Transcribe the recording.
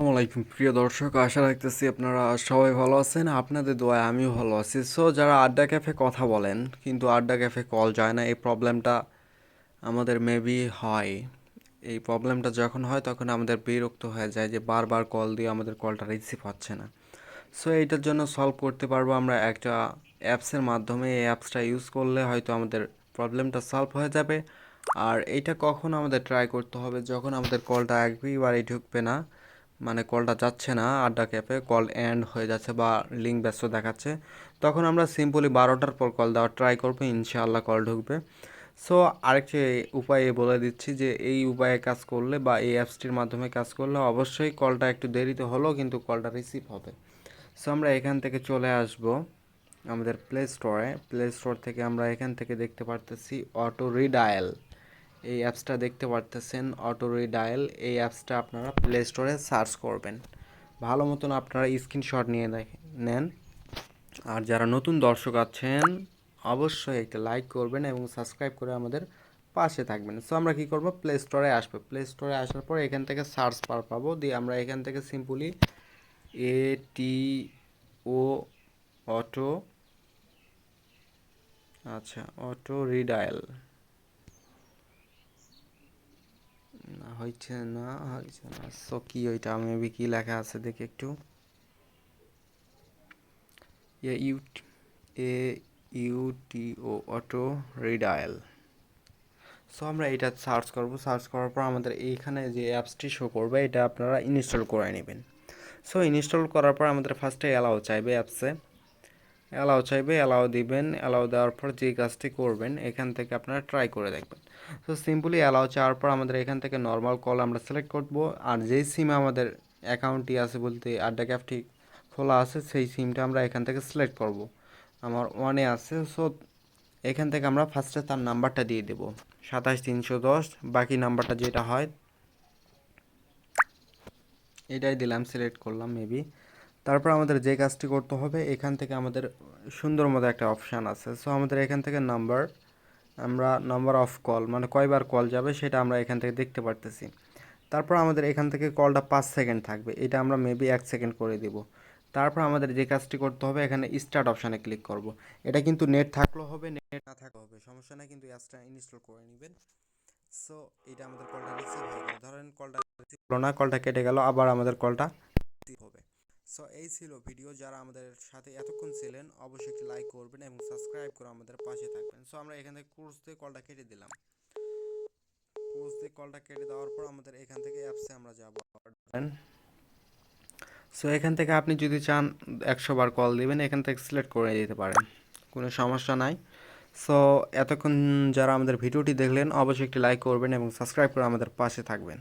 আসসালামাইকুম প্রিয় দর্শক, আশা রাখতেছি আপনারা সবাই ভালো আছেন। আপনাদের দোয়ায় আমিও ভালো আছি। সো যারা আড্ডা ক্যাফে কথা বলেন, কিন্তু আড্ডা ক্যাফে কল যায় না, এই প্রবলেমটা আমাদের মেবি হয়। এই প্রবলেমটা যখন হয়, তখন আমাদের বিরক্ত হয়ে যায় যে বারবার কল দিয়ে আমাদের কলটা রিসিভ হচ্ছে না। সো এইটার জন্য সলভ করতে পারব আমরা একটা অ্যাপসের মাধ্যমে। এই অ্যাপসটা ইউজ করলে হয়তো আমাদের প্রবলেমটা সলভ হয়ে যাবে। আর এইটা কখন আমাদের ট্রাই করতে হবে, যখন আমাদের কলটা একবারই ঢুকবে না মানে কলটা যাচ্ছে না, আড্ডা ক্যাপে কল এন্ড হয়ে যাচ্ছে বা লিঙ্ক ব্যস্ত দেখাচ্ছে। তখন আমরা সিম্পলি বারোটার পর কল দেওয়ার ট্রাই করব, ইনশাআল্লাহ কল ঢুকবে। সো আরেকটি উপায়ে বলে দিচ্ছি যে, এই উপায়ে কাজ করলে বা এই অ্যাপসটির মাধ্যমে কাজ করলে অবশ্যই কলটা একটু দেরিতে হলেও কিন্তু কলটা রিসিভ হবে। সো আমরা এখান থেকে চলে আসব আমাদের প্লে স্টোরে প্লে স্টোর থেকে আমরা এখান থেকে দেখতে পারতেছি অটো রিডায়াল এই অ্যাপসটা দেখতে পারতেছেন অটো রিডায়াল এই অ্যাপসটা আপনারা প্লে স্টোরে সার্চ করবেন। ভালো মতন আপনারা স্ক্রিনশট নিয়ে নেন। আর যারা নতুন দর্শক আছেন, অবশ্যই একটা লাইক করবেন এবং সাবস্ক্রাইব করে আমাদের পাশে থাকবেন। সো আমরা কি করব? প্লে স্টোরে আসব। প্লে স্টোরে আসার পর এখান থেকে সার্চ পার পাবো। দিয়ে আমরা এখান থেকে simply A T O auto আচ্ছা অটো রিডায়াল না হচ্ছে না হয়েছে না। সো কি ওইটা? মেবি কি লেখা আছে দেখি একটু। A U A U T O auto redial so আমরা এটা সার্চ করব। সার্চ করার পর আমাদের এইখানে যে অ্যাপসটি শো করবে, এটা আপনারা ইনস্টল করে নেবেন। সো ইনস্টল করার পর আমাদের ফার্স্টে অ্যালাও চাইবে অ্যাপসে। অ্যালাও চাইবে অ্যালাও দিবেন অ্যালাও দেওয়ার পর যে কাজটি করবেন, এখান থেকে আপনারা ট্রাই করে দেখবেন। সো সিম্পলি অ্যালাও চাওয়ার পর আমাদের এখান থেকে নর্মাল কল আমরা সিলেক্ট করব, আর যেই সিম আমাদের অ্যাকাউন্টটি আছে বলতে আড্ডা ক্যাফটি খোলা আছে, সেই সিমটা আমরা এখান থেকে সিলেক্ট করব। আমার ওয়ানে আছে সো এখান থেকে আমরা ফার্স্টে তার নাম্বারটা দিয়ে দেব। সাতাশ তিনশো দশ, বাকি নাম্বারটা যেটা হয়, এটাই দিলাম সিলেক্ট করলাম মেবি তারপর আমাদের যে কাজটি করতে হবে, এখান থেকে আমাদের সুন্দর মতো একটা অপশান আছে। সো আমাদের এখান থেকে নাম্বার আমরা নাম্বার অফ কল মানে কয়বার কল যাবে সেটা আমরা এখান থেকে দেখতে পারতেছি। তারপর আমাদের এখান থেকে কলটা পাঁচ সেকেন্ড থাকবে, এটা আমরা মেবি এক সেকেন্ড করে দিব। তারপর আমাদের যে কাজটি করতে হবে, এখানে স্টার্ট অপশানে ক্লিক করব। এটা কিন্তু নেট থাকলেও হবে নেট না থাকলেও হবে, সমস্যা নাই, কিন্তু অ্যাপসটা ইনস্টল করে নেবেন। সো এটা আমাদের কলটা রিসিভ হয়ে গেল। ধরেন কলটা রিসিভ হলো না কলটা কেটে গেল, আবার আমাদের কলটা সো এই ছিল ভিডিও যারা আমাদের সাথে এতক্ষণ ছিলেন, অবশ্যই একটি লাইক করবেন এবং সাবস্ক্রাইব করে আমাদের পাশে থাকবেন। সো আমরা এখান থেকে কোর্স দিয়ে কলটা কেটে দিলাম। কোর্স দিয়ে কলটা কেটে দেওয়ার পর আমাদের এখান থেকে অ্যাপসে আমরা যাব। সো এখান থেকে আপনি যদি চান, একশো বার কল দিবেন, এখান থেকে সিলেক্ট করে দিতে পারেন। কোনো সমস্যা নাই। সো এতক্ষণ যারা আমাদের ভিডিওটি দেখলেন, অবশ্যই একটি লাইক করবেন এবং সাবস্ক্রাইব করে আমাদের পাশে থাকবেন।